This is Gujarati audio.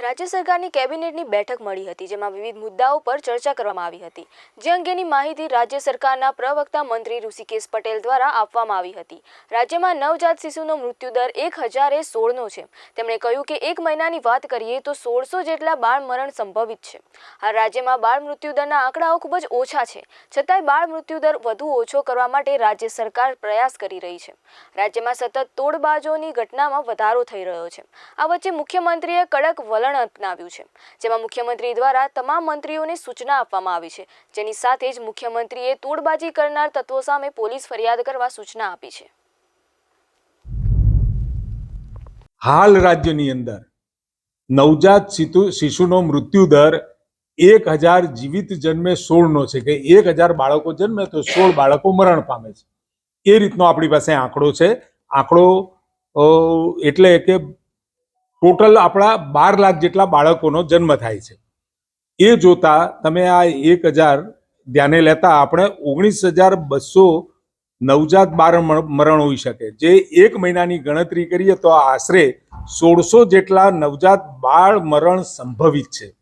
રાજ્ય સરકારની કેબિનેટની બેઠક મળી હતી, જેમાં વિવિધ મુદ્દાઓ પર ચર્ચા કરવામાં આવી હતી. જે અંગેની માહિતી રાજ્ય સરકારના પ્રવક્તા મંત્રી ઋષિકેશ પટેલ દ્વારા આપવામાં આવી હતી. રાજ્યમાં નવજાત શિશુનો મૃત્યુદર એક હજારે સોળનો છે. તેમણે કહ્યું કે એક મહિનાની વાત કરીએ તો સોળસો જેટલા બાળ મરણ સંભવિત છે. હાલ રાજ્યમાં બાળ મૃત્યુદરના આંકડાઓ ખૂબ જ ઓછા છે. છતાંય બાળ મૃત્યુદર વધુ ઓછો કરવા માટે રાજ્ય સરકાર પ્રયાસ કરી રહી છે. રાજ્યમાં સતત તોડબાજોની ઘટનામાં વધારો થઈ રહ્યો છે. આ વચ્ચે મુખ્યમંત્રીએ કડક વલણ અપનાવ્યું છે, જેમાં મુખ્યમંત્રી દ્વારા તમામ મંત્રીઓને સૂચના આપવામાં આવી છે. જેની સાથે જ મુખ્યમંત્રીએ તોડબાજી કરનાર તત્વો સામે પોલીસ ફરિયાદ કરવા સૂચના આપી છે. હાલ રાજ્યની અંદર નવજાત શિશુ શિશુનો મૃત્યુ દર એક હજાર જીવિત જન્મે સોળનો છે કે એક હજાર બાળકો જન્મે તો સોળ બાળકો મરણ પામે છે. એ રીતનો આપણી પાસે આંકડો છે. આંકડો એટલે કે ટોટલ આપણા બાર લાખ જેટલા બાળકોનો જન્મ થાય છે. એ જોતા તમે આ એક હજાર ધ્યાને લેતા આપણે ઓગણીસ હજાર બસો નવજાત મ- મરણ હોઈ શકે. જે એક મહિનાની ગણતરી કરીએ તો આશરે સોળસો જેટલા નવજાત બાળ મરણ સંભવિત છે.